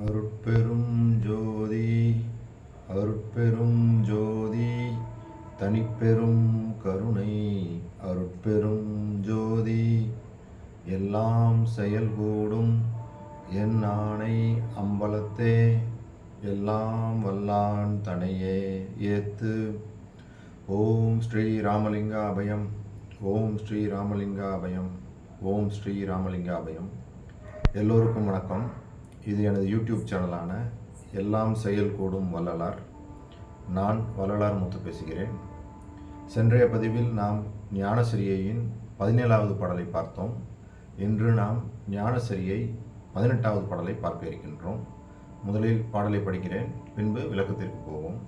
அருட்பெரும் ஜோதி அருட்பெரும் ஜோதி தனிப்பெரும் கருணை. அருட்பெரும் ஜோதி எல்லாம் செயல்கூடும். என் ஆணை அம்பலத்தே எல்லாம் வல்லான் தனையே ஏத்து. ஓம் ஸ்ரீ ராமலிங்கா அபயம் ஓம் ஸ்ரீ ராமலிங்கா அபயம் ஓம் ஸ்ரீ ராமலிங்கா அபயம். எல்லோருக்கும் வணக்கம். இது எனது யூடியூப் சேனலான எல்லாம் செயல் கூடும் வள்ளலார். நான் வள்ளலார் முத்து பேசுகிறேன். சென்றைய பதிவில் நாம் ஞானசிரியையின் பதினேழாவது பாடலை பார்த்தோம். இன்று நாம் ஞானசிரியை பதினெட்டாவது பாடலை பார்க்க இருக்கின்றோம். முதலில் பாடலை படிக்கிறேன் பின்பு விளக்கத்திற்கு போவோம்.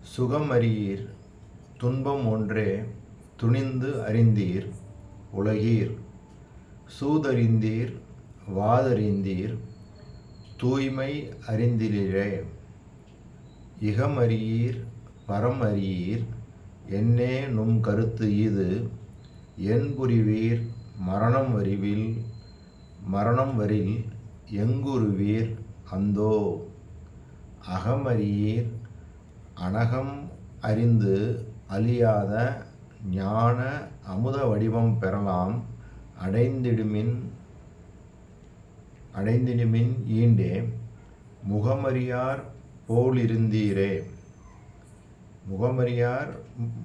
சுகம் அறியீர் துன்பம் ஒன்றே துணிந்து அறிந்தீர் உலகீர் சூதறிந்தீர் வாதறிந்தீர் தூய்மை அறிந்திரே இகமறியீர் பரம் அறியீர் என்னே நும் கருத்து இது. என் புரிவீர் மரணம் வரிவில் மரணம் வரில் எங்குருவீர் அந்தோ. அகமறியீர் அனகம் அறிந்து அழியாத ஞான அமுத வடிவம் பெறலாம் அடைந்திடுமின் அடைந்திடுமின் ஈண்டே முகமறியார் போலிருந்தீரே. முகமறியார்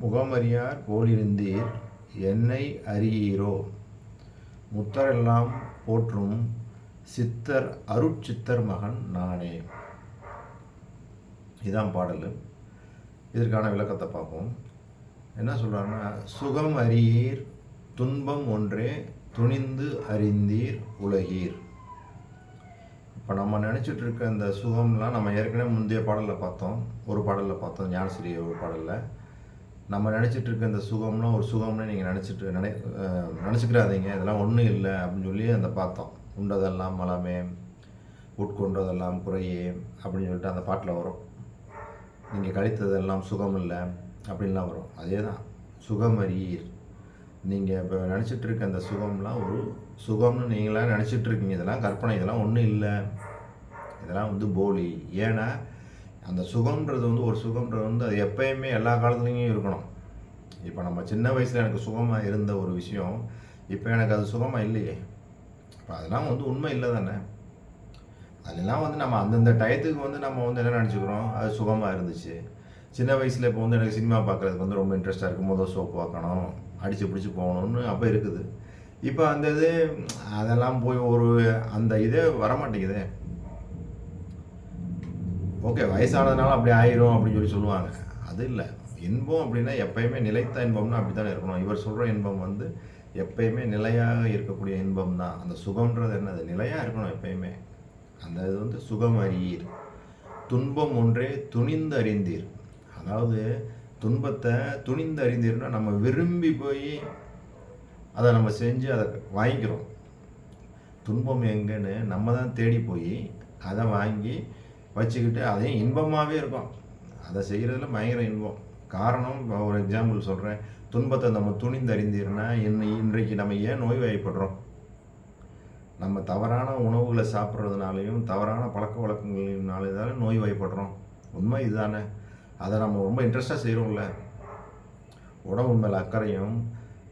முகமறியார் போலிருந்தீர் என்னை அறியீரோ. முத்தரெல்லாம் போற்றும் சித்தர் அருட்சித்தர் மகன் நானே. இதான் பாடல். இதற்கான விளக்கத்தை பார்ப்போம். என்ன சொல்கிறாங்கன்னா சுகம் அறியீர் துன்பம் ஒன்றே துணிந்து அறிந்தீர் உலகீர். இப்போ நம்ம நினச்சிட்டு இருக்க இந்த சுகம்லாம் நம்ம ஏற்கனவே முந்தைய பாடலில் பார்த்தோம். ஒரு பாடலில் பார்த்தோம் ஞானசிரிய ஒரு பாடலில். நம்ம நினச்சிட்டு இருக்க இந்த சுகம்லாம் ஒரு சுகம்னு நீங்கள் நினச்சிட்டு நினை நினச்சிக்கிறாதீங்க. இதெல்லாம் ஒன்றும் இல்லை அப்படின்னு சொல்லி அந்த பார்த்தோம் உண்டதெல்லாம் மலமே உட்கொண்டதெல்லாம் குறையே அப்படின்னு சொல்லிட்டு அந்த பாட்டில் வரும். நீங்கள் கழித்ததெல்லாம் சுகம் இல்லை அப்படின்லாம் வரும். அதே தான் சுகமறியீர். நீங்கள் இப்போ நினச்சிட்ருக்க அந்த சுகம்லாம் ஒரு சுகம்னு நீங்களாம் நினச்சிட்டு இருக்கீங்க இதெல்லாம் கற்பனை இதெல்லாம் ஒன்றும் இல்லை. இதெல்லாம் வந்து போலி. ஏன்னா அந்த சுகம்ன்றது வந்து ஒரு சுகம்ன்றது வந்து அது எப்பயுமே எல்லா காலத்துலேயும் இருக்கணும். இப்போ நம்ம சின்ன வயசில் எனக்கு சுகமாக இருந்த ஒரு விஷயம் இப்போ எனக்கு அது சுகமாக இல்லையே. இப்போ அதெல்லாம் வந்து உண்மை இல்லை தானே. அதெல்லாம் வந்து நம்ம அந்தந்த டயத்துக்கு வந்து நம்ம வந்து என்ன நினச்சிக்கிறோம்? அது சுகமாக இருந்துச்சு. சின்ன வயசில் இப்போ வந்து எனக்கு சினிமா பார்க்குறதுக்கு வந்து ரொம்ப இன்ட்ரெஸ்ட்டாக இருக்கும் முதல் சோப் பார்க்கணும் அடித்து பிடிச்சி போகணும்னு அப்போ இருக்குது. இப்போ அந்த இது அதெல்லாம் போய் ஒரு அந்த இதே வரமாட்டேங்குதே. ஓகே வயசானதுனால அப்படி ஆயிரும் அப்படின்னு சொல்லி சொல்லுவாங்க. அது இல்லை. இன்பம் அப்படின்னா எப்பயுமே நிலைத்த இன்பம்னா அப்படி தானே இருக்கணும். இவர் சொல்கிற இன்பம் வந்து எப்பயுமே நிலையாக இருக்கக்கூடிய இன்பம் தான் அந்த சுகம்ன்றது என்னது? நிலையாக இருக்கணும் எப்பயுமே. அந்த இது வந்து சுகம் அறியீர் துன்பம் ஒன்றே துணிந்து அறிந்தீர் அதாவது துன்பத்தை துணிந்து அறிந்தீர்னா நம்ம விரும்பி போய் அதை நம்ம செஞ்சு அதை வாங்கிக்கிறோம். துன்பம் எங்கன்னு நம்ம தான் தேடி போய் அதை வாங்கி வச்சுக்கிட்டு அதையும் இன்பமாகவே இருக்கும். அதை செய்கிறதுல பயங்கர இன்பம். காரணம் இப்போ ஒரு எக்ஸாம்பிள் சொல்கிறேன் துன்பத்தை நம்ம துணிந்து அறிந்தீர்னா இன்னை இன்றைக்கு நம்ம ஏன் நோய் வாய்ப்படுறோம் நம்ம தவறான உணவுகளை சாப்பிட்றதுனாலையும் தவறான பழக்க தான் நோய் வாய்ப்படுறோம் உண்மை இதுதானே. அதை நம்ம ரொம்ப இன்ட்ரெஸ்டாக செய்கிறோம்ல உடம்பு மேலே அக்கறையும்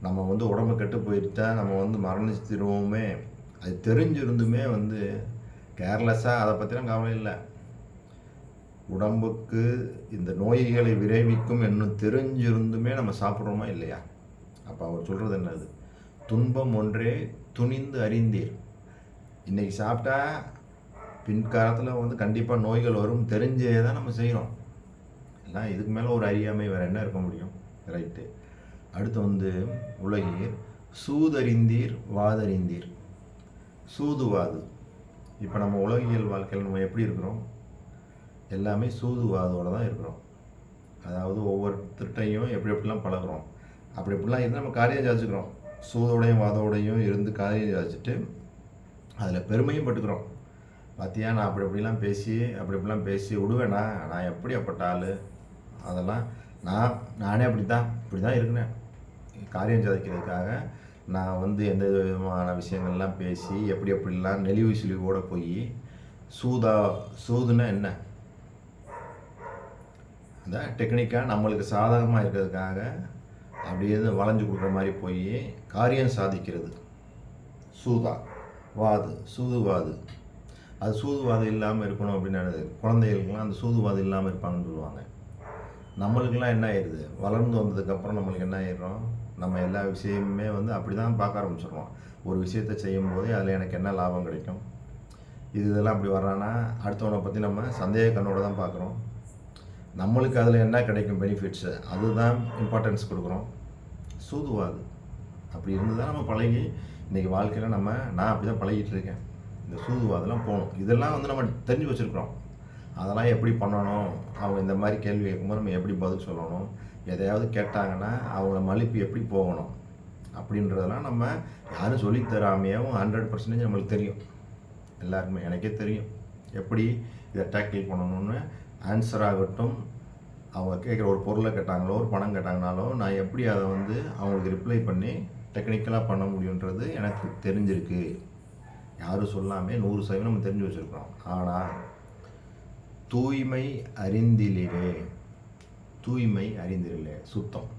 நம்ம வந்து உடம்பு கெட்டு போயிட்டா நம்ம வந்து மரணிச்சிருவோமே அது தெரிஞ்சிருந்துமே வந்து கேர்லெஸ்ஸாக அதை பற்றிலாம் கவலை இல்லை. உடம்புக்கு இந்த நோய்களை விரைவிக்கும் என்னும் தெரிஞ்சிருந்துமே நம்ம சாப்பிட்றோமா இல்லையா? அப்போ அவர் சொல்கிறது என்னது துன்பம் ஒன்றே துணிந்து அறிந்தீர். இன்றைக்கி சாப்பிட்டா பின்காலத்தில் வந்து கண்டிப்பாக நோய்கள் வரும் தெரிஞ்சே தான் நம்ம செய்கிறோம் எல்லாம் இதுக்கு மேலே ஒரு அறியாமை வேறு என்ன இருக்க முடியும்? ரைட்டு அடுத்து வந்து உலகீர் சூதறிந்தீர் வாதறிந்தீர். சூதுவாது. இப்போ நம்ம உலகியல் வாழ்க்கையில் நம்ம எப்படி இருக்கிறோம்? எல்லாமே சூதுவாதோடு தான் இருக்கிறோம். அதாவது ஒவ்வொருத்தர்கிட்டையும் எப்படி எப்படிலாம் பழகுறோம்? அப்படி இப்படிலாம் இருந்து நம்ம காரியம் சாதிச்சுக்கிறோம் சூதோடையும் வாதோடையும் இருந்து காரியம் சாதிச்சுட்டு அதில் பெருமையும் பட்டுக்கிறோம். பார்த்தியா நான் அப்படி இப்படிலாம் பேசி அப்படி இப்படிலாம் பேசி விடுவேனா? நான் எப்படி அப்பட்ட ஆள்? அதெல்லாம் நான் நானே அப்படி தான் இப்படி தான் இருக்கிறேன். காரியம் சாதிக்கிறதுக்காக நான் வந்து எந்த விதமான விஷயங்கள்லாம் பேசி எப்படி எப்படிலாம் நெளிவு சுழிவோடு போய் சூதா சூதுன்னா என்ன? அதான் டெக்னிக்காக நம்மளுக்கு சாதகமாக இருக்கிறதுக்காக அப்படியே வளைஞ்சு கொடுக்குற மாதிரி போய் காரியம் சாதிக்கிறது. சூதா வாது சூதுவாது. அது சூதுவாது இல்லாமல் இருக்கணும் அப்படின்னு குழந்தைகளுக்கெல்லாம் அந்த சூதுவாது இல்லாமல் இருப்பாங்கன்னு சொல்லுவாங்க. நம்மளுக்கெல்லாம் என்ன ஆயிடுது வளர்ந்து வந்ததுக்கப்புறம் நம்மளுக்கு என்ன ஆயிடுறோம் நம்ம எல்லா விஷயமுமே வந்து அப்படி தான் பார்க்க ஆரம்பிச்சிடுறோம் ஒரு விஷயத்த செய்யும் போதே அதில் எனக்கு என்ன லாபம் கிடைக்கும்? இது இதெல்லாம் அப்படி வர்றான்னா அடுத்தவனை பற்றி நம்ம சந்தேக கண்ணோட தான் பார்க்குறோம். நம்மளுக்கு அதில் என்ன கிடைக்கும் பெனிஃபிட்ஸு அதுதான் இம்பார்ட்டன்ஸ் கொடுக்குறோம். சூதுவாது அப்படி இருந்து தான் நம்ம பழகி இன்றைக்கி வாழ்க்கையில் நம்ம நான் அப்படி தான் பழகிட்டு இருக்கேன். இந்த சூதுவாதெல்லாம் போகணும். இதெல்லாம் வந்து நம்ம தெரிஞ்சு வச்சுருக்குறோம். அதெல்லாம் எப்படி பண்ணணும்? அவங்க இந்த மாதிரி கேள்வி கேட்கும்போது நம்ம எப்படி பதில் சொல்லணும்? எதையாவது கேட்டாங்கன்னா அவங்கள மலிப்பு எப்படி போகணும்? அப்படின்றதெல்லாம் நம்ம யாரும் சொல்லித் தராமையும் ஹண்ட்ரட் பர்சன்டேஜ் நம்மளுக்கு தெரியும். எல்லாருக்குமே எனக்கே தெரியும். எப்படி இதை டேக்கிள் பண்ணணும்னு ஆன்சர் ஆகட்டும். அவங்க கேட்குற ஒரு பொருளை கேட்டாங்களோ ஒரு பணம் கேட்டாங்கனாலோ நான் எப்படி அதை வந்து அவங்களுக்கு ரிப்ளை பண்ணி டெக்னிக்கலாக பண்ண முடியுன்றது எனக்கு தெரிஞ்சிருக்கு. யாரும் சொல்லாமே நூறு சதவீதம் நம்ம தெரிஞ்சு வச்சுருக்கிறோம். ஆனால் தூய்மை அறிந்திலே தூய்மை அறிந்திலே சுத்தம்.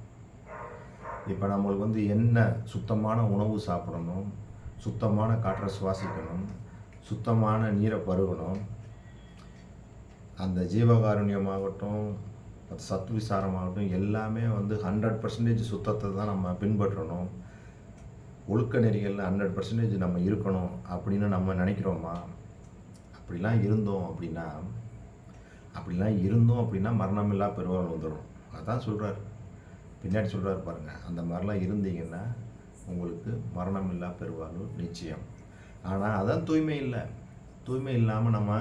இப்போ நம்மளுக்கு வந்து என்ன சுத்தமான உணவு சாப்பிடணும் சுத்தமான காற்றை சுவாசிக்கணும் சுத்தமான நீரை பருகணும் அந்த ஜீவகாருண்யமாகட்டும் அது சத்விசாரமாகட்டும் எல்லாமே வந்து ஹண்ட்ரட் பர்சன்டேஜ் சுத்தத்தை தான் நம்ம பின்பற்றணும். ஒழுக்க நெறிகளில் ஹண்ட்ரட் பர்சன்டேஜ் நம்ம இருக்கணும் அப்படின்னு நம்ம நினைக்கிறோமா? அப்படிலாம் இருந்தோம் அப்படின்னா அப்படிலாம் இருந்தோம் அப்படின்னா மரணமில்லா பெருவாள் வந்துடும் அதான் சொல்கிறார் பின்னாடி சொல்கிறார் பாருங்கள் அந்த மாதிரிலாம் இருந்தீங்கன்னா உங்களுக்கு மரணமில்லா பெருவாழ்வு நிச்சயம். ஆனால் அதான் தூய்மை இல்லை. தூய்மை இல்லாமல் நம்ம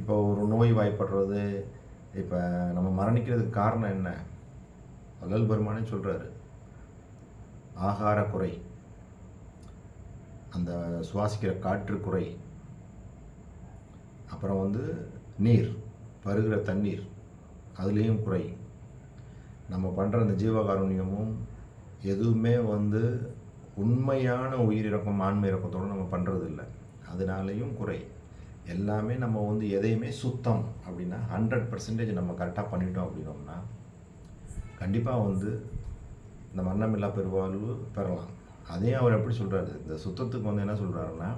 இப்போ ஒரு நோய் வாய்ப்படுறது இப்போ நம்ம மரணிக்கிறதுக்கு காரணம் என்ன? அகல் பெருமானே சொல்கிறாரு ஆகார குறை அந்த சுவாசிக்கிற காற்று குறை அப்புறம் வந்து நீர். பருகிற தண்ணீர் அதுலேயும் குறை நம்ம பண்ணுற அந்த ஜீவகாருண்யமும் எதுவுமே வந்து உண்மையான உயிரிறக்கம் ஆன்மை இறக்கத்தோடு நம்ம பண்ணுறது இல்லை அதனாலேயும் குறை எல்லாமே நம்ம வந்து எதையுமே சுத்தம் அப்படின்னா ஹண்ட்ரட் பர்சன்டேஜ் நம்ம கரெக்டாக பண்ணிட்டோம் அப்படின்னோம்னா கண்டிப்பாக வந்து இந்த மரணமில்லா பெருவாழ்வு பெறலாம். அதையும் அவர் எப்படி சொல்கிறாரு இந்த சுத்தத்துக்கு வந்து என்ன சொல்கிறாருன்னா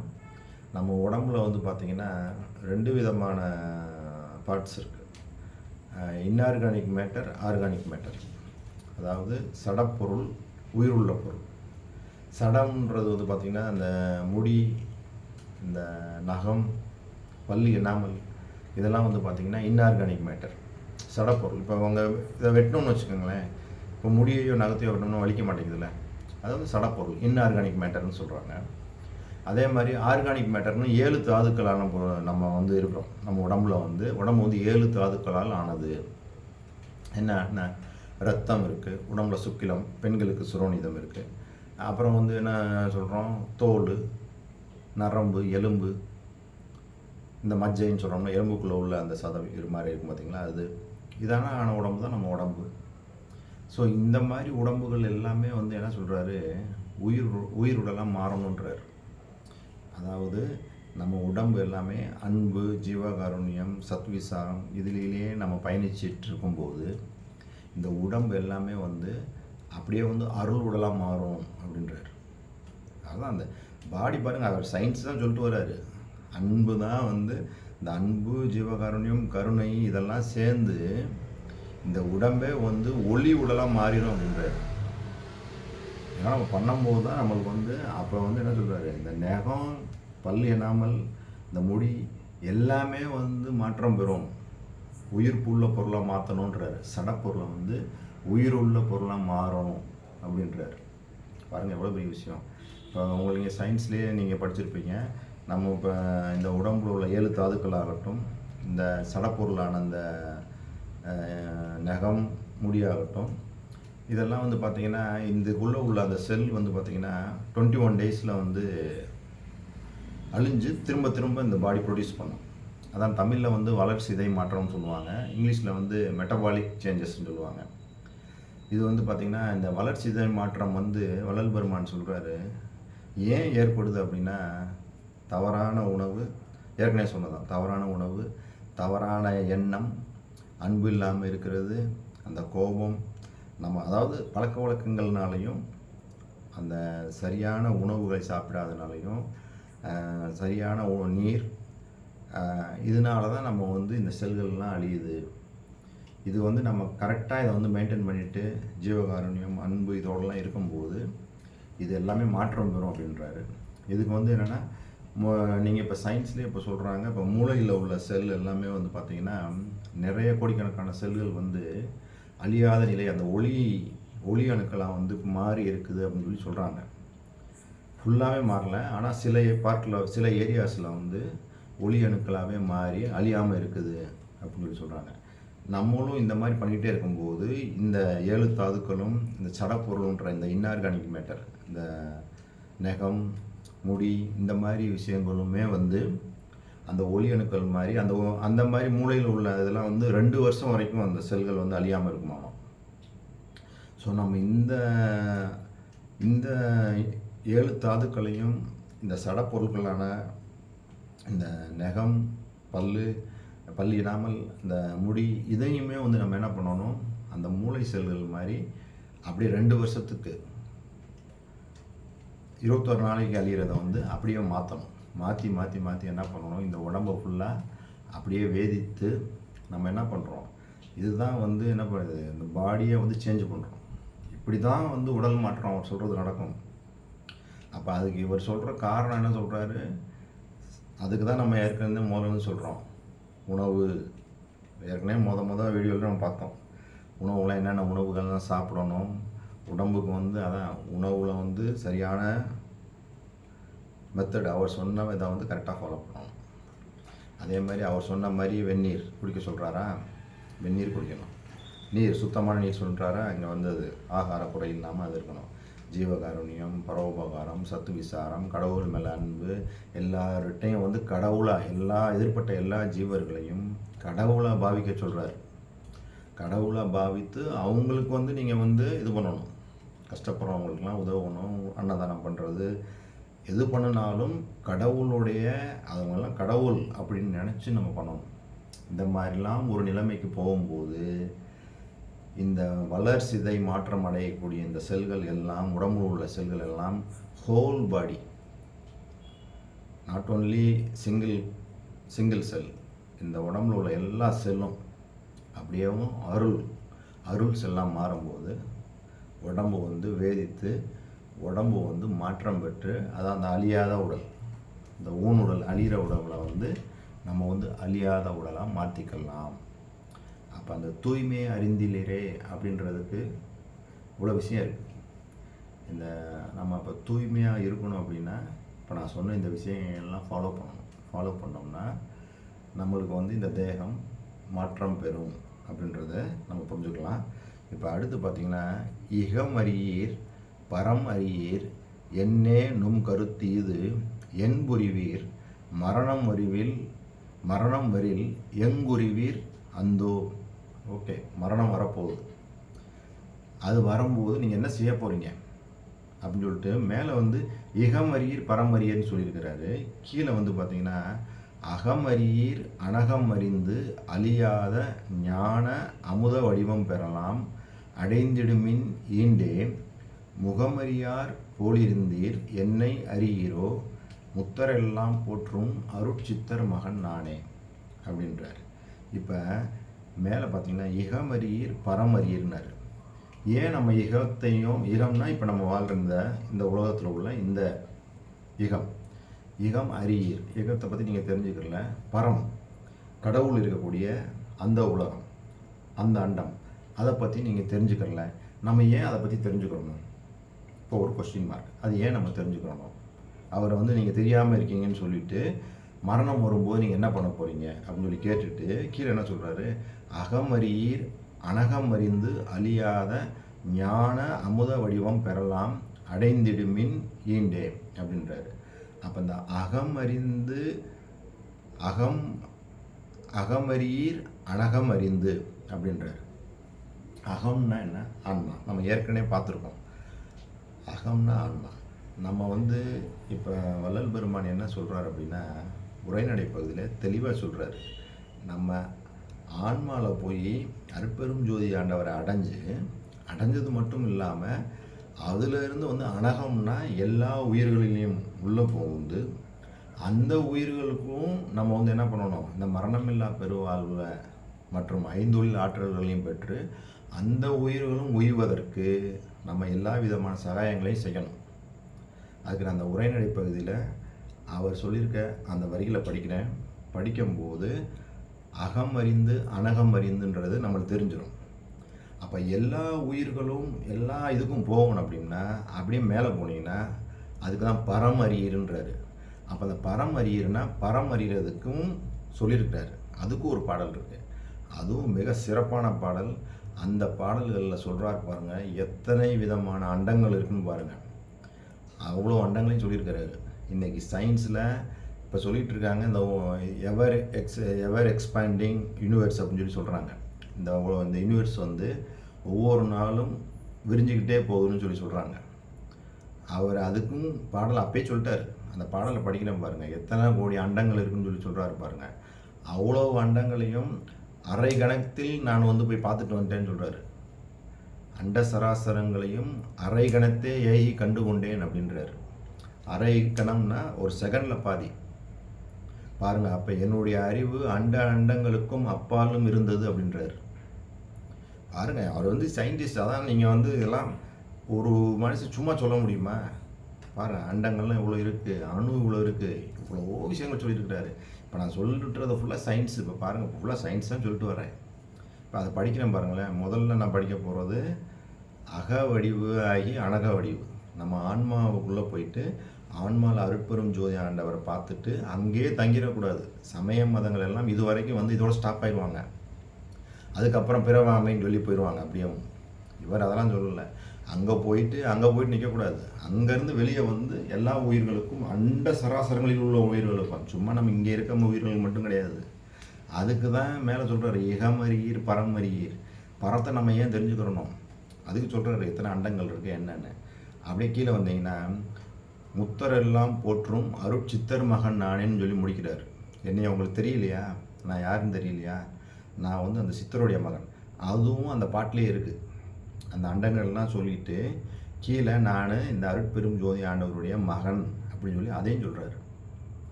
நம்ம உடம்புல வந்து பார்த்திங்கன்னா ரெண்டு விதமான பார்ட்ஸ் இருக்குது இன்ஆர்கானிக் மேட்டர் ஆர்கானிக் மேட்டர் அதாவது சடப்பொருள் உயிருள்ள பொருள். சடம்ன்றது வந்து பார்த்திங்கன்னா அந்த முடி இந்த நகம் பல்லு எண்ணாமல் இதெல்லாம் வந்து பார்த்திங்கன்னா இன்ஆர்கானிக் மேட்டர் சடப்பொருள். இப்போ அவங்க இதை வெட்டணும்னு வச்சுக்கோங்களேன். இப்போ முடியையோ நகத்தையோ வெட்டணும்னு வலிக்க மாட்டேங்குதுல்ல. அது வந்து சடப்பொருள் இன்ஆர்கானிக் மேட்டர்னு சொல்கிறாங்க அதே மாதிரி ஆர்கானிக் மேட்டர்னு ஏழு தாதுக்களான நம்ம வந்து இருக்கிறோம். நம்ம உடம்புல வந்து உடம்பு வந்து ஏழு தாதுக்களால் ஆனது. என்ன என்ன? ரத்தம் இருக்குது உடம்புல சுக்கிலம் பெண்களுக்கு சுரோனிதம் இருக்குது அப்புறம் வந்து என்ன சொல்கிறோம் தோல் நரம்பு எலும்பு இந்த மஜ்ஜைன்னு சொல்கிறோம்னா எலும்புக்குள்ளே உள்ள அந்த சதம் இது மாதிரி இருக்கும் பார்த்தீங்களா அது இதான ஆன உடம்பு தான் நம்ம உடம்பு. ஸோ இந்த மாதிரி உடம்புகள் எல்லாமே வந்து என்ன சொல்கிறாரு உயிர் உயிருடலாம் மாறணுன்றார் அதாவது நம்ம உடம்பு எல்லாமே அன்பு ஜீவகாருண்யம் சத்விசாரம் இதிலேயே நம்ம பயணிச்சிட்டு இருக்கும்போது இந்த உடம்பு எல்லாமே வந்து அப்படியே வந்து அருள் உடலாக மாறும் அப்படின்றார். அதான் அந்த பாடி பாருங்க அவர் சயின்ஸ் தான் சொல்லிட்டு வர்றாரு அன்பு தான் வந்து இந்த அன்பு ஜீவகாருண்யம் கருணை இதெல்லாம் சேர்ந்து இந்த உடம்பே வந்து ஒளி உடலாக மாறிடும் அப்படின்றாரு. ஆனால் நம்ம பண்ணும்போது தான் நம்மளுக்கு வந்து அப்போ வந்து என்ன சொல்கிறாரு இந்த நகம் பல் எண்ணாமல் இந்த முடி எல்லாமே வந்து மாற்றம் பெறும். உயிர்ப்புள்ள பொருளாக மாற்றணுன்றாரு சடப்பொருளை வந்து உயிர் உள்ள பொருளாக மாறணும் அப்படின்றாரு. பாருங்கள் எவ்வளோ பெரிய விஷயம். இப்போ உங்களுக்கு நீங்கள் சயின்ஸ்லேயே நீங்கள் படிச்சிருப்பீங்க. நம்ம இப்போ இந்த உடம்புல உள்ள ஏழு தாதுக்கள் ஆகட்டும் இந்த சடப்பொருளான அந்த நகம் முடியாகட்டும் இதெல்லாம் வந்து பார்த்திங்கன்னா இதுக்குள்ளே உள்ள அந்த செல் வந்து பார்த்திங்கன்னா டுவெண்ட்டி ஒன் டேஸில் வந்து அழிஞ்சு திரும்ப திரும்ப இந்த பாடி ப்ரொடியூஸ் பண்ணும். அதான் தமிழில் வந்து வளர்ச்சி இதை மாற்றம்னு சொல்லுவாங்க. இங்கிலீஷில் வந்து மெட்டபாலிக் சேஞ்சஸ்ன்னு சொல்லுவாங்க. இது வந்து பார்த்திங்கன்னா இந்த வளர்ச்சி இதை மாற்றம் வந்து வள்ளல் பெருமான் சொல்கிறாரு ஏன் ஏற்படுது அப்படின்னா தவறான உணவு ஏற்கனவே சொன்னதான் தவறான உணவு தவறான எண்ணம் அன்பு இல்லாமல் இருக்கிறது அந்த கோபம் நம்ம அதாவது பழக்க வழக்கங்கள்னாலையும் அந்த சரியான உணவுகளை சாப்பிடாதனாலையும் சரியான உ- நீர் இதனால தான் நம்ம வந்து இந்த செல்கள்லாம் அழியுது. இது வந்து நம்ம கரெக்டாக இதை வந்து மெயின்டைன் பண்ணிவிட்டு ஜீவகாருண்யம் அன்பு இதோடலாம் இருக்கும்போது இது எல்லாமே மாற்றம் பெறும் அப்படின்றாரு. இதுக்கு வந்து என்னென்னா நீங்கள் இப்போ சயின்ஸ்லேயே இப்போ சொல்கிறாங்க இப்போ மூளையில் உள்ள செல் எல்லாமே வந்து பார்த்திங்கன்னா நிறைய கோடிக்கணக்கான செல்கள் வந்து அழியாத நிலை அந்த ஒளி ஒளி அணுக்களாக வந்து மாறி இருக்குது அப்படின்னு சொல்லி சொல்கிறாங்க ஃபுல்லாகவே மாறல. ஆனால் சில பார்ட்டில் சில ஏரியாஸில் வந்து ஒளி அணுக்களாகவே மாறி அழியாமல் இருக்குது அப்படின்னு சொல்லி சொல்கிறாங்க நம்மளும் இந்த மாதிரி பண்ணிகிட்டே இருக்கும்போது இந்த ஏழு தாதுக்களும் இந்த சடப்பொருள்ன்ற இந்த இன்ஆர்கானிக் மேட்டர் இந்த நகம் முடி இந்த மாதிரி விஷயங்களுமே வந்து அந்த ஒளி அணுக்கள் மாதிரி அந்த அந்த மாதிரி மூளையில் உள்ள இதெல்லாம் வந்து ரெண்டு வருஷம் வரைக்கும் அந்த செல்கள் வந்து அழியாமல் இருக்குமாமா? ஸோ நம்ம இந்த இந்த ஏழு தாதுக்களையும் இந்த சடப்பொருட்களான இந்த நகம் பல்லு பல் இடாமல் இந்த முடி இதையுமே வந்து நம்ம என்ன பண்ணணும்? அந்த மூளை செல்கள் மாதிரி அப்படியே ரெண்டு வருஷத்துக்கு இருபத்தொரு நாளைக்கு அழியிறத வந்து அப்படியே மாற்றணும் மாற்றி மாற்றி மாற்றி என்ன பண்ணணும்? இந்த உடம்பை ஃபுல்லாக அப்படியே வேதித்து நம்ம என்ன பண்ணுறோம் இதுதான் வந்து என்ன பண்ணுது இந்த பாடியை வந்து சேஞ்ச் பண்ணுறோம் இப்படி தான் வந்து உடல் மாற்றம் அவர் சொல்கிறது நடக்கும். அப்போ அதுக்கு இவர் சொல்கிற காரணம் என்ன சொல்கிறாரு அதுக்கு தான் நம்ம ஏற்கனவே முதல்ல சொல்கிறோம் உணவு. ஏற்கனவே முத மொதல் வீடியோவில் நம்ம பார்த்தோம். உணவுலாம் என்னென்ன உணவுகள்லாம் சாப்பிடணும்? உடம்புக்கு வந்து அதான் உணவில் வந்து சரியான மெத்தட் அவர் சொன்ன இதை வந்து கரெக்டாக ஃபாலோ பண்ணணும். அதே மாதிரி அவர் சொன்ன மாதிரி வெந்நீர் குடிக்க சொல்கிறாரா வெந்நீர் குடிக்கணும். நீர் சுத்தமான நீர் சொல்கிறாரா இங்கே வந்து அது ஆகார குறை இல்லாமல் அது இருக்கணும். ஜீவகாருண்யம் பரோபகாரம் சத்து விசாரம் கடவுள் மேல அன்பு எல்லார்கிட்டையும் வந்து கடவுளாக எல்லா எதிர்ப்பட்ட எல்லா ஜீவர்களையும் கடவுளாக பாவிக்க சொல்கிறார் கடவுளாக பாவித்து அவங்களுக்கு வந்து நீங்கள் வந்து இது பண்ணணும். கஷ்டப்படுறவங்களுக்குலாம் உதவணும் அன்னதானம் பண்ணுறது எது பண்ணினாலும் கடவுளுடைய அவங்கெல்லாம் கடவுள் அப்படின்னு நினச்சி நம்ம பண்ணணும். இந்த மாதிரிலாம் ஒரு நிலைமைக்கு போகும்போது இந்த வளர்சிதை மாற்றம் அடையக்கூடிய இந்த செல்கள் எல்லாம் உடம்புல உள்ள செல்கள் எல்லாம் whole body not only single single cell இந்த உடம்புல உள்ள எல்லா செல்லும் அப்படியேவும் அருள் அருள் செல்லாம் மாறும்போது உடம்பு வந்து வேதித்து உடம்பு வந்து மாற்றம் பெற்று அதான் அந்த அழியாத உடல் இந்த ஊன் உடல் அழிகிற உடம்புல வந்து நம்ம வந்து அழியாத உடலாக மாற்றிக்கலாம் அப்போ அந்த தூய்மையை அறிந்திலரே அப்படின்றதுக்கு இவ்வளோ விஷயம் இருக்குது இந்த நம்ம இப்போ தூய்மையாக இருக்கணும் அப்படின்னா இப்போ நான் சொன்ன இந்த விஷயங்கள்லாம் ஃபாலோ பண்ணணும். ஃபாலோ பண்ணோம்னா நம்மளுக்கு வந்து இந்த தேகம் மாற்றம் பெறும் அப்படின்றத நம்ம புரிஞ்சுக்கலாம். இப்போ அடுத்து பார்த்திங்கன்னா இகம் அறியீர் பரம் அறியீர் என்னே நும் கருத்தீது என்புரிவீர் மரணம் வரிவில் மரணம் வரில் எங்குருவீர் அந்தோ. ஓகே மரணம் வரப்போகுது. அது வரும்போது நீங்கள் என்ன செய்ய போகிறீங்க அப்படின்னு சொல்லிட்டு மேலே வந்து இகமறியீர் பரமறியர்னு சொல்லியிருக்கிறாரு. கீழே வந்து பார்த்தீங்கன்னா அகமறியீர் அனகம் அறிந்து அழியாத ஞான அமுத வடிவம் பெறலாம் அடைந்திடுமின் ஈண்டே முகமறியார் போலிருந்தீர் என்னை அறிகிறோ? முத்தரெல்லாம் போற்றும் அருட்சித்தர் மகன் நானே அப்படின்றார். இப்போ மேலே பார்த்தீங்கன்னா இகமறியீர் பரமறியர்னாரு ஏன் நம்ம இகத்தையும் இகம்னா இப்போ நம்ம வாழ்கிற இந்த இந்த உலகத்தில் உள்ள இந்த இகம். இகம் அரியீர் இகத்தை பற்றி நீங்கள் தெரிஞ்சுக்கல பரம். கடவுள் இருக்கக்கூடிய அந்த உலகம் அந்த அண்டம். அதை பற்றி நீங்கள் தெரிஞ்சுக்கல நம்ம ஏன் அதை பற்றி தெரிஞ்சுக்கணும் இப்போ ஒரு கொஸ்டின் மார்க் அது ஏன் நம்ம தெரிஞ்சுக்கணும்? அவரை வந்து நீங்கள் தெரியாமல் இருக்கீங்கன்னு சொல்லிட்டு மரணம் வரும்போது நீங்கள் என்ன பண்ண போகிறீங்க அப்படின்னு சொல்லி கேட்டுட்டு கீழே என்ன சொல்கிறாரு அகமறியீர் அனகம் அறிந்து அழியாத ஞான அமுத வடிவம் பெறலாம் அடைந்திடுமின் ஈண்டே அப்படின்றாரு. அப்போ இந்த அகம் அறிந்து அகம் அகமறியீர் அனகம் அறிந்து அப்படின்றார். அகம்னா என்ன? ஆன்மா. நம்ம ஏற்கனவே பார்த்துருக்கோம். அகம்னா ஆன்மா நம்ம வந்து இப்போ வள்ளல் பெருமான் என்ன சொல்கிறார் அப்படின்னா உரைநடை பகுதியில் தெளிவாக சொல்கிறாரு நம்ம ஆன்மாவில் போய் அற்பெரும் ஜோதி ஆண்டவரை அடைஞ்சு அடைஞ்சது மட்டும் இல்லாமல் அதிலிருந்து வந்து அனகம்னா எல்லா உயிர்களிலையும் உள்ளே போகுது அந்த உயிர்களுக்கும் நம்ம வந்து என்ன பண்ணணும்? இந்த மரணமில்லா பெருவாழ்வை மற்றும் ஐந்துள் ஆற்றல்களையும் பெற்று அந்த உயிர்களும் உய்வதற்கு நம்ம எல்லா விதமான சகாயங்களையும் செய்யணும். அதுக்கு நான் அந்த உரைநடை பகுதியில் அவர் சொல்லியிருக்க அந்த வரிகளை படிக்கிறேன். படிக்கும்போது அகம் அறிந்து அனகம் அறிந்துன்றது நம்மளுக்கு தெரிஞ்சிடும் அப்போ எல்லா உயிர்களும் எல்லா இதுக்கும் போகணும் அப்படின்னா அப்படியே மேலே போனீங்கன்னா அதுக்கு தான் பரம் அறியீருன்றாரு அப்போ அந்த பரம் அறியீர்னா பரம் அறிகிறதுக்கும் சொல்லியிருக்கிறாரு. அதுக்கும் ஒரு பாடல் இருக்குது அதுவும் மிக சிறப்பான பாடல். அந்த பாடல்களில் சொல்கிறார் பாருங்கள் எத்தனை விதமான அண்டங்கள் இருக்குன்னு பாருங்கள் அவ்வளோ அண்டங்களையும் சொல்லியிருக்கிறாரு. இன்றைக்கி சயின்ஸில் இப்போ சொல்லிகிட்டு இருக்காங்க இந்த ever ex ever expanding universe அப்படின்னு சொல்லி சொல்கிறாங்க இந்த அவ்வளோ இந்த யூனிவர்ஸ் வந்து ஒவ்வொரு நாளும் விரிஞ்சுக்கிட்டே போகுதுன்னு சொல்லி சொல்கிறாங்க அவர் அதுக்கும் பாடல் அப்பயே சொல்லிட்டார். அந்த பாடலை படிக்கிறேன் பாருங்கள் எத்தனை கோடி அண்டங்கள் இருக்குன்னு சொல்லி சொல்கிறாரு பாருங்கள் அவ்வளோ அண்டங்களையும் அரை கணத்தில் நான் வந்து போய் பார்த்துட்டு வந்துட்டேன்னு சொல்கிறாரு அண்ட சராசரங்களையும் அரை கணத்தே ஏகி கண்டு கொண்டேன் அப்படின்றாரு. அரை கணம்னா ஒரு செகண்டில் பாதி. பாருங்க அப்போ என்னுடைய அறிவு அண்ட அண்டங்களுக்கும் அப்பாலும் இருந்தது அப்படின்றாரு. பாருங்க அவர் வந்து சயின்டிஸ்ட் அதான் நீங்கள் வந்து இதெல்லாம் ஒரு மனுஷன் சும்மா சொல்ல முடியுமா? பாரு அண்டங்கள்லாம் இவ்வளோ இருக்குது அணு இவ்வளோ இருக்குது இவ்வளோ விஷயங்கள் சொல்லியிருக்கிறாரு. இப்போ நான் சொல்லிட்டுறது ஃபுல்லாக சயின்ஸ் இப்போ பாருங்கள் ஃபுல்லாக சயின்ஸ் தான் சொல்லிட்டு வரேன் இப்போ அதை படிக்கிறேன் பாருங்களேன். முதல்ல நான் படிக்க போகிறது அக வடிவு ஆகி அனக வடிவு. நம்ம ஆன்மாவுக்குள்ளே போயிட்டு ஆன்மாவில் அருட்பெரும் ஜோதி ஆண்டவரை பார்த்துட்டு அங்கேயே தங்கிடக்கூடாது. சமய மதங்கள் எல்லாம் இது வரைக்கும் வந்து இதோட ஸ்டாப் ஆயிடுவாங்க. அதுக்கப்புறம் பிறவாமைன்னு சொல்லி போயிடுவாங்க. அப்படியும் இவர் அதெல்லாம் சொல்லலை. அங்கே போயிட்டு அங்கே போயிட்டு நிற்கக்கூடாது அங்கேருந்து வெளியே வந்து எல்லா உயிர்களுக்கும் அண்ட சராசரங்களில் உள்ள உயிர்களுக்கும் சும்மா நம்ம இங்கே இருக்க உயிர்கள் மட்டும் கிடையாது. அதுக்கு தான் மேலே சொல்கிறாரு இகமறியீர் பரமறியீர் பரத்தை நம்ம ஏன் தெரிஞ்சுக்கிறணும்? அதுக்கு சொல்கிறாரு எத்தனை அண்டங்கள் இருக்குது என்னென்னு. அப்படியே கீழே வந்தீங்கன்னா முத்தரெல்லாம் போற்றும் அருட்சித்தர் மகன் நானேன்னு சொல்லி முடிக்கிறார். என்னை உங்களுக்கு தெரியலையா? நான் யாருன்னு தெரியலையா? நான் வந்து அந்த சித்தருடைய மகன். அதுவும் அந்த பாட்டிலே இருக்குது அந்த அண்டங்கள்லாம் சொல்லிட்டு கீழே நான் இந்த அருட்பெரும் ஜோதி ஆண்டவருடைய மகன் அப்படின்னு சொல்லி அதையும் சொல்கிறாரு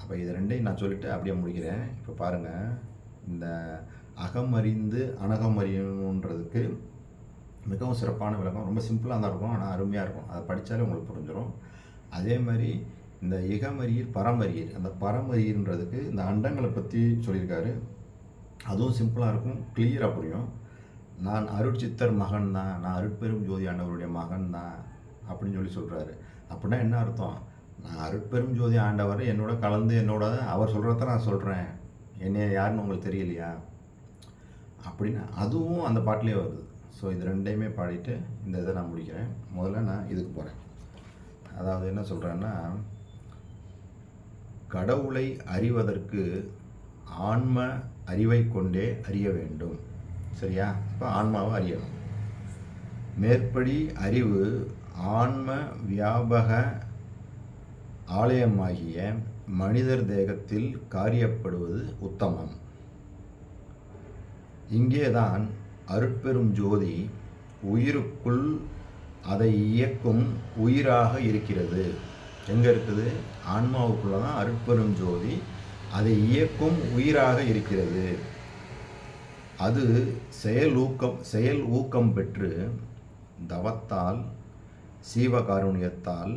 அப்போ இது ரெண்டையும் நான் சொல்லிவிட்டு அப்படியே முடிக்கிறேன். இப்போ பாருங்கள் இந்த அகம் அறிந்து அனகம் அறியணுன்றதுக்கு மிகவும் சிறப்பான விளக்கம். ரொம்ப சிம்பிளாக தான் இருக்கும் ஆனால் அருமையாக இருக்கும். அதை படித்தாலே உங்களுக்கு புரிஞ்சிடும் அதே மாதிரி இந்த இகமறியர் பரமரியர் அந்த பரமரியன்றதுக்கு இந்த அண்டங்களை பற்றி சொல்லியிருக்காரு. அதுவும் சிம்பிளாக இருக்கும் கிளியராக புரியும். நான் அருட்சித்தர் மகன் தான் நான் அருட்பெரும் ஜோதி ஆண்டவருடைய மகன் தான் அப்படின்னு சொல்லி சொல்கிறாரு அப்படின்னா என்ன அர்த்தம்? நான் அருட்பெரும் ஜோதி ஆண்டவர் என்னோட கலந்து என்னோட அவர் சொல்கிறத நான் சொல்கிறேன் என்னைய யாருன்னு உங்களுக்கு தெரியலையா? அப்படின்னு அதுவும் அந்த பாட்டிலே வருது. ஸோ இது ரெண்டையுமே பாடிட்டு இந்த இதை நான் முடிக்கிறேன். முதல்ல நான் இதுக்கு போகிறேன் அதாவது என்ன சொல்கிறேன்னா கடவுளை அறிவதற்கு ஆன்ம அறிவை கொண்டே அறிய வேண்டும். சரியா? இப்போ ஆன்மாவை அறியணும். மேற்படி அறிவு ஆன்ம வியாபக ஆலயமாகிய மனிதர் தேகத்தில் காரியப்படுவது உத்தமம். இங்கேதான் அருட்பெரும் ஜோதி உயிருக்குள் அதை இயக்கும் உயிராக இருக்கிறது. எங்கே இருக்குது? ஆன்மாவுக்குள்ள தான் அருட்பெரும் ஜோதி அதை இயக்கும் உயிராக இருக்கிறது. அது செயல் ஊக்கம் செயல் ஊக்கம் பெற்று தவத்தால் சீவகாருண்யத்தால்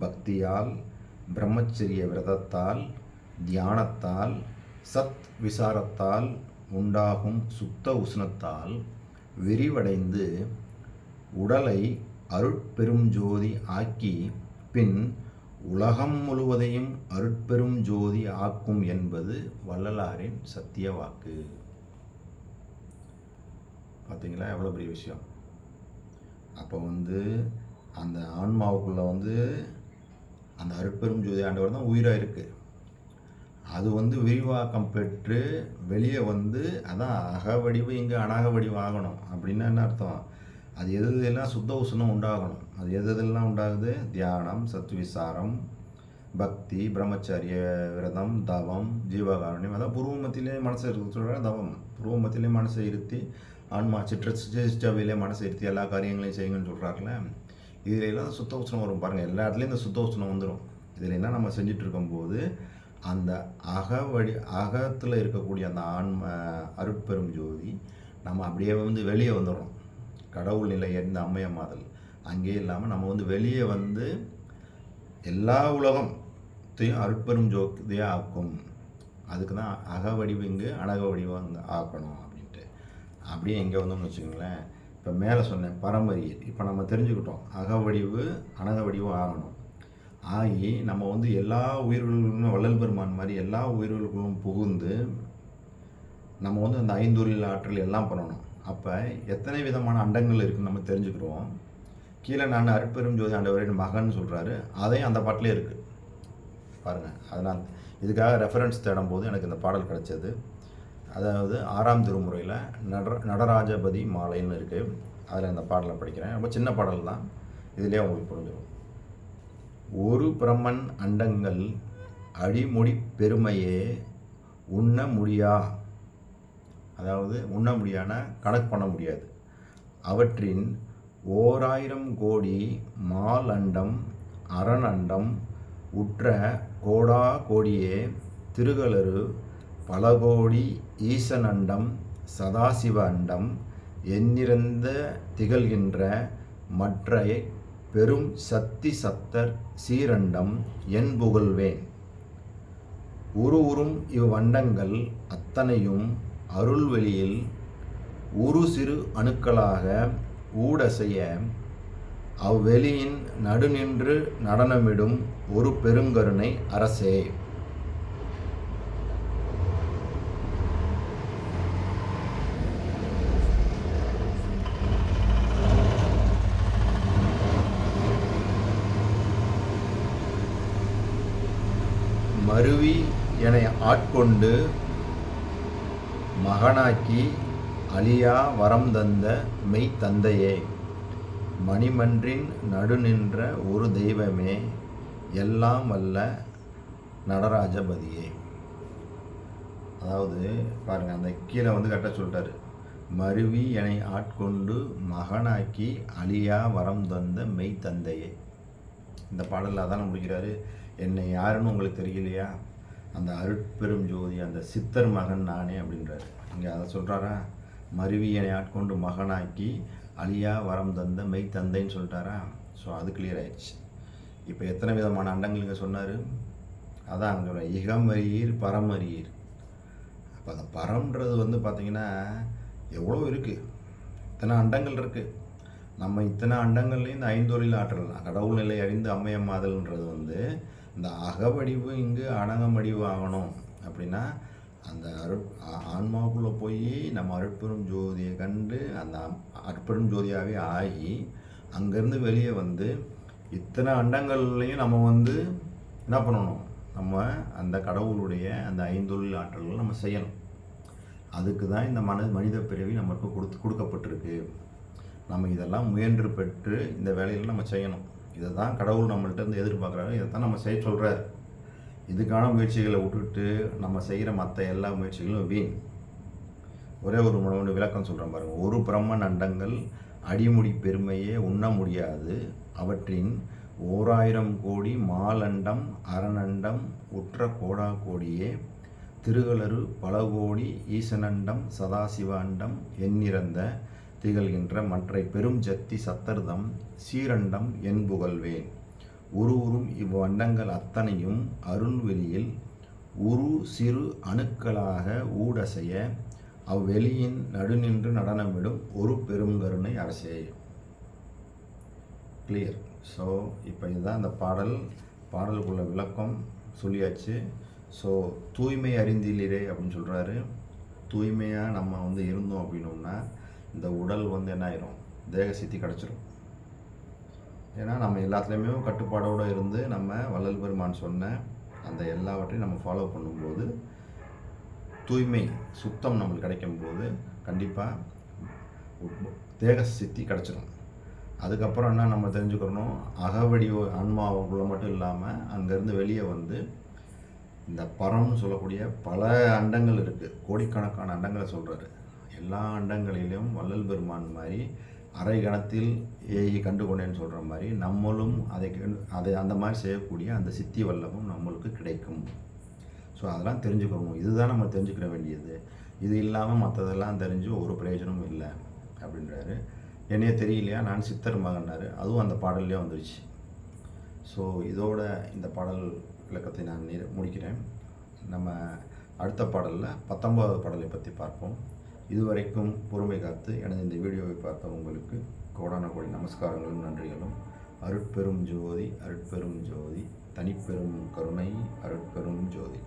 பக்தியால் பிரம்மச்சரிய விரதத்தால் தியானத்தால் சத் விசாரத்தால் உண்டாகும் சுத்த உஷ்ணத்தால் விரிவடைந்து உடலை அருட்பெரும் ஜோதி ஆக்கி பின் உலகம் முழுவதையும் அருட்பெரும் ஜோதி ஆக்கும் என்பது வள்ளலாரின் சத்திய வாக்கு. பார்த்தீங்களா எவ்வளோ பெரிய விஷயம்? அப்போ வந்து அந்த ஆன்மாவுக்குள்ளே வந்து அந்த அருட்பெரும் ஜோதி ஆண்டவர் தான் உயிராக இருக்குது அது வந்து விரிவாக்கம் பெற்று வெளியே வந்து அதான் அக வடிவு இங்கே அனாக வடிவு ஆகணும் அப்படின்னா என்ன அர்த்தம்? அது எது எதெல்லாம் சுத்த உஷ்ணம் உண்டாகணும்? அது எது எதெல்லாம் உண்டாகுது? தியானம் சத்விசாரம் பக்தி பிரம்மச்சரிய விரதம் தவம் ஜீவகாரண்யம். அதான் பூர்வமத்திலே மனசை இருக்க சொல்கிற தவம். பூர்வமத்திலே மனசை இருத்தி ஆன்மா சிற்ற சிற்றவையிலே மனசை இருத்தி எல்லா காரியங்களையும் செய்யுங்கன்னு சொல்கிறாங்களே இதில் எல்லாம் சுத்த உஷ்ணம் வரும் பாருங்கள் எல்லா இடத்துலையும் இந்த சுத்த உஷ்ணம் வந்துடும் இதில் என்ன நம்ம செஞ்சுட்டு இருக்கும்போது அந்த அக வழி அகத்தில் இருக்கக்கூடிய அந்த ஆன்ம அருட்பெரும் ஜோதி நம்ம அப்படியே வந்து வெளியே வந்துடுறோம். கடவுள் நிலை எந்த அம்மையம்மாதல் அங்கேயே இல்லாமல் நம்ம வந்து வெளியே வந்து எல்லா உலகத்தையும் அருட்பெரும் ஜோதியாக ஆக்கும். அதுக்கு தான் அக வடிவு இங்கு அனக வடிவம் ஆக்கணும். அப்படியே இங்கே வந்தோம்னு வச்சுக்கோங்களேன். இப்போ மேலே சொன்னேன் பரம்பரியல். இப்போ நம்ம தெரிஞ்சுக்கிட்டோம் அக வடிவு அனக வடிவும் ஆகணும். ஆகி நம்ம வந்து எல்லா உயிர்களுக்கும் வள்ளல் பெருமான் மாதிரி எல்லா உயிர்களுக்கும் புகுந்து நம்ம வந்து அந்த ஐந்தொழில் ஆற்றல் எல்லாம் பண்ணணும். அப்போ எத்தனை விதமான அண்டங்கள் இருக்குன்னு நம்ம தெரிஞ்சுக்கிறோம். கீழே நான் அருட்பெரும் ஜோதி ஆண்டவரின் மகன் சொல்கிறாரு அதையும் அந்த பாட்டிலே இருக்குது பாருங்கள் அதனால் இதுக்காக ரெஃபரன்ஸ் தேடும் போது எனக்கு இந்த பாடல் கிடச்சது. அதாவது ஆறாம் திருமுறையில் நட நடராஜபதி மாலைன்னு இருக்குது அதில் இந்த பாடலை படிக்கிறேன். ரொம்ப சின்ன பாடல் தான். இதுலேயே உங்களுக்கு புரிஞ்சிடும். ஒரு பிரம்மன் அண்டங்கள் அடிமுடி பெருமையே உண்ண முடியா? அதாவது உண்ண முடியான கணக்கு பண்ண முடியாது. அவற்றின் ஓராயிரம் கோடி மால் அண்டம் அரணண்டம் உற்ற கோடா கோடியே திருகலரு பலகோடி ஈசன் ஈசனண்டம் சதாசிவ அண்டம் எண்ணிறந்த திகழ்கின்ற மற்ற பெரும் சக்தி சத்தர் சீரண்டம் என் புகழ்வேன். உரு உறும் இவ்வண்டங்கள் அத்தனையும் அருள்வெளியில் உரு சிறு அணுக்களாக ஊடசைய அவ்வெளியின் நடுநின்று நடனமிடும் ஒரு பெருங்கருணை அரசே மருவி என கொண்டு மகனாக்கி அழியா வரம் தந்த மெய் தந்தையே மணிமன்றின் நடுநின்ற ஒரு தெய்வமே எல்லாம் வல்ல நடராஜபதியே. அதாவது பாருங்கள் அந்த கீழே வந்து கரெக்டாக சொல்லிட்டாரு. மருவி என்னை ஆட்கொண்டு மகனாக்கி அழியா வரம் தந்த மெய் தந்தையே. இந்த பாடலில் அதான முடிக்கிறாரு. என்னை யாருன்னு உங்களுக்கு தெரியலையா? அந்த அருட்பெரும் ஜோதி அந்த சித்தர் மகன் நானே அப்படின்றாரு. இங்கே அதை சொல்கிறாரா மருவியனை ஆட்கொண்டு மகனாக்கி அழியா வரம் தந்த மெய் தந்தைன்னு சொல்லிட்டாரா? ஸோ அது கிளியர் ஆயிடுச்சு. இப்போ எத்தனை விதமான அண்டங்களுக்கு சொன்னார்? அதான் அங்கே சொல்கிறேன் இகமறியீர் பரமறியீர் அப்போ அந்த பரம்ன்றது வந்து பார்த்திங்கன்னா எவ்வளோ இருக்குது இத்தனை அண்டங்கள் இருக்குது நம்ம இத்தனை அண்டங்கள்லேயும் இந்த ஐந்தொழில் ஆற்றலாம் கடவுள் நிலை அறிந்து அம்மையம்மாதல்ன்றது வந்து இந்த அகவடிவு இங்கு அடங்கமடிவு ஆகணும். அப்படின்னா அந்த அரு ஆன்மாவுக்குள்ளே போய் நம்ம அருட்பெரும் ஜோதியை கண்டு அந்த அற்பெரும் ஜோதியாகவே ஆகி அங்கேருந்து வெளியே வந்து இத்தனை அண்டங்கள்லையும் நம்ம வந்து என்ன பண்ணணும்? நம்ம அந்த கடவுளுடைய அந்த ஐந்தொழில் ஆற்றல்கள் நம்ம செய்யணும். அதுக்கு தான் இந்த மன மனித பிறவி நமக்கு கொடுத்து கொடுக்கப்பட்டிருக்கு. நம்ம இதெல்லாம் முயன்று பெற்று இந்த வேலையில் நம்ம செய்யணும். இதை தான் கடவுள் நம்மள்ட்ட இருந்து எதிர்பார்க்குறாரு இதை தான் நம்ம செய்ய சொல்கிறார் இதுக்கான முயற்சிகளை விட்டுட்டு நம்ம செய்கிற மற்ற எல்லா முயற்சிகளும் வீண். ஒரே ஒரு ஒன்று விளக்கம் சொல்கிறேன் பாருங்கள் ஒரு பிரம்மன் அண்டங்கள் அடிமுடி பெருமையே உண்ண முடியாது. அவற்றின் ஓராயிரம் கோடி மாலண்டம் அரணண்டம் உற்ற கோடா கோடியே திருகளரு பல கோடி ஈசனண்டம் சதாசிவ அண்டம் எண்ணிறந்த திகழ்கின்ற மற்றை பெரும் ஜத்தி சத்தர்தம் சீரண்டம் என் புகழ்வேன். உரு உரும் இவ்வண்டங்கள் அத்தனையும் அருள்வெளியில் உரு சிறு அணுக்களாக ஊடசைய அவ்வெளியின் நடுநின்று நடனமிடும் ஒரு பெருங்கருணை அரசே. கிளியர் ஸோ இப்போ இதுதான் அந்த பாடல். பாடலுக்குள்ள விளக்கம் சொல்லியாச்சு. ஸோ தூய்மை அறிந்திலரே அப்படின்னு சொல்கிறாரு தூய்மையாக நம்ம வந்து இருந்தோம் அப்படின்னோம்னா இந்த உடல் வந்து என்ன ஆயிரும்? தேக சித்தி கிடச்சிரும். ஏன்னா நம்ம எல்லாத்துலேயுமே கட்டுப்பாடோடு இருந்து நம்ம வள்ளல் பெருமான் சொன்ன அந்த எல்லாவற்றையும் நம்ம ஃபாலோ பண்ணும்போது தூய்மை சுத்தம் நம்மளுக்கு கிடைக்கும் போது கண்டிப்பாக தேக சித்தி கிடச்சிரும். அதுக்கப்புறம் என்ன நம்ம தெரிஞ்சுக்கணும்? அகவடி ஆன்மாவுக்குள்ளே மட்டும் இல்லாமல் அங்கேருந்து வெளியே வந்து இந்த பரம்னு சொல்லக்கூடிய பல அண்டங்கள் இருக்குது கோடிக்கணக்கான அண்டங்களை சொல்கிறாரு எல்லா அண்டங்களிலும் வள்ளல் பெருமான் மாதிரி அரை கணத்தில் ஏகி கண்டு கொண்டேன்னு சொல்கிற மாதிரி நம்மளும் அதை அதை அந்த மாதிரி செய்யக்கூடிய அந்த சித்தி வல்லமும் நம்மளுக்கு கிடைக்கும். ஸோ அதெல்லாம் தெரிஞ்சுக்கணும். இதுதான் நம்ம தெரிஞ்சுக்கிற வேண்டியது. இது இல்லாமல் மற்றதெல்லாம் தெரிஞ்சு ஒரு பிரயோஜனமும் இல்லை அப்படின்றாரு. என்னையே தெரியலையா? நான் சித்தர் மகன்னாரு. அதுவும் அந்த பாடல்லே வந்துருச்சு. ஸோ இதோட இந்த பாடல் விளக்கத்தை நான் நிற- முடிக்கிறேன். நம்ம அடுத்த பாடலில் பத்தொன்பதாவது பாடலை பற்றி பார்ப்போம். இதுவரைக்கும் பொறுமை காத்து எனது இந்த வீடியோவை பார்த்த உங்களுக்கு கோடான கோடி நமஸ்காரங்களும் நன்றிகளும். அருட்பெரும் ஜோதி அருட்பெரும் ஜோதி தனிப்பெரும் கருணை அருட்பெரும் ஜோதி.